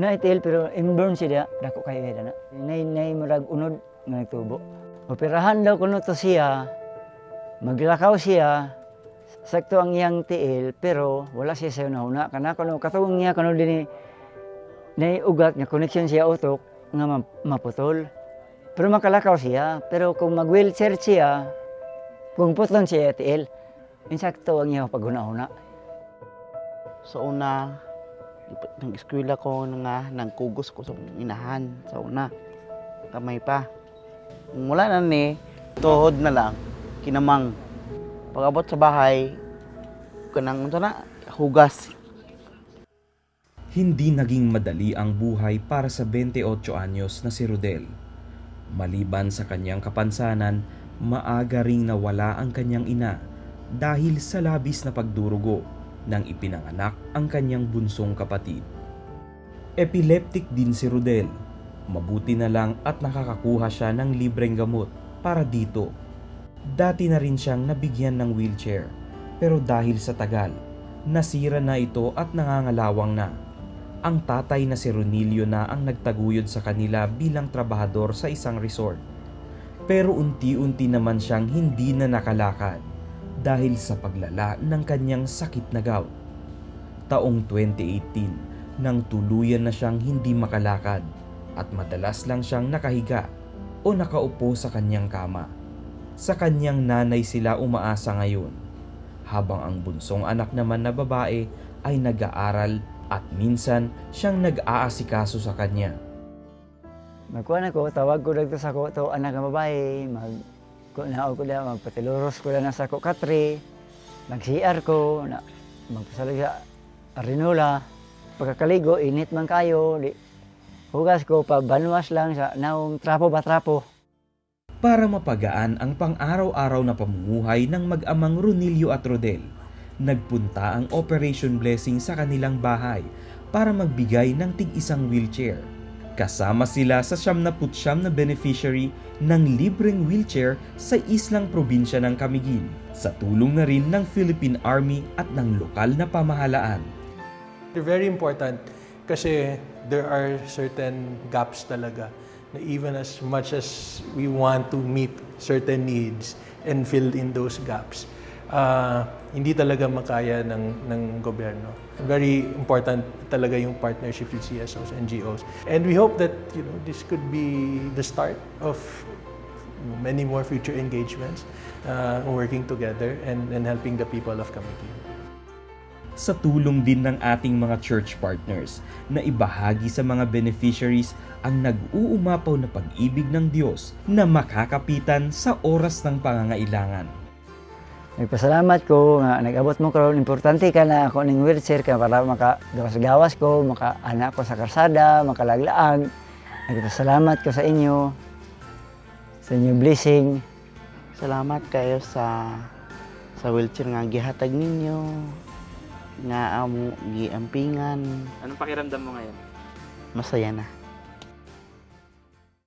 Na itil pero inborn siya dako kayo na. Nay nay murag unod nga nagtubo. Operahan daw kuno to siya. Maglakaw siya. Sakto ang iyang tiil pero wala siya sa una kana kuno katong niya kuno dinhi nay ugat nga connection siya utok nga ma- maputol. Pero makalakaw siya. Pero kung mag-wheelchair siya, kung putlon siya tiil, insakto ang iyang paghuna-huna. Sa una, nang eskwela ko nga nangkugos ko sa inahan sa una. Kamay pa. Wala na ni, tuhod na lang, kinamang. Pag abot sa bahay, kanang unsa na, hugas. Hindi naging madali ang buhay para sa 28 anyos na si Rodel. Maliban sa kanyang kapansanan, maaga ring nawala ang kanyang ina dahil sa labis na pagdurugo nang ipinanganak ang kanyang bunsong kapatid. Epileptic din si Rodel. Mabuti na lang at nakakakuha siya ng libreng gamot para dito. Dati na rin siyang nabigyan ng wheelchair pero dahil sa tagal, nasira na ito at nangangalawang na. Ang tatay na si Ronilio na ang nagtaguyod sa kanila bilang trabahador sa isang resort. Pero unti-unti naman siyang hindi na nakalakad dahil sa paglala ng kanyang sakit na gout. Taong 2018 nang tuluyan na siyang hindi makalakad at madalas lang siyang nakahiga o nakaupo sa kanyang kama. Sa kanyang nanay sila umaasa ngayon habang ang bunsong anak naman na babae ay nag-aaral at minsan siyang nag-aasikaso sa kanya. Magkuhan ako, tawag ko dagto sa ko to anak nga babae, mag kunaw ko na magpatiluros ko na sa ko katri, mag-CR ko, na magpasalig sa arinola. Pagkakaligo, init man kayo, di, hugas ko, pabanwas lang sa naong trapo ba trapo. Para mapagaan ang pang-araw-araw na pamumuhay ng mag-amang Ronilio at Rodel, nagpunta ang Operation Blessing sa kanilang bahay para magbigay ng tig-isang wheelchair. Kasama sila sa siyam na putsyam na beneficiary ng libreng wheelchair sa islang probinsya ng Camiguin sa tulong na rin ng Philippine Army at ng lokal na pamahalaan. They're very important kasi there are certain gaps talaga na even as much as we want to meet certain needs and fill in those gaps, uh, hindi talaga makaya ng, ng gobyerno. Very important talaga yung partnership with CSOs, NGOs. And we hope that you know this could be the start of many more future engagements uh, working together and, and helping the people of Camiguin. sa tulong din ng ating mga church partners na ibahagi sa mga beneficiaries ang nag-uumapaw na pag-ibig ng Diyos na makakapitan sa oras ng pangangailangan. Nagpasalamat ko nga nag-abot mo karon importante ka na ako ning wheelchair ka para maka gawas-gawas ko, maka anak ko sa karsada, makalaglaag. Nagpasalamat ko sa inyo sa inyong blessing. Salamat kayo sa sa wheelchair nga gihatag ninyo nga amo giampingan Anong pakiramdam mo ngayon? masaya na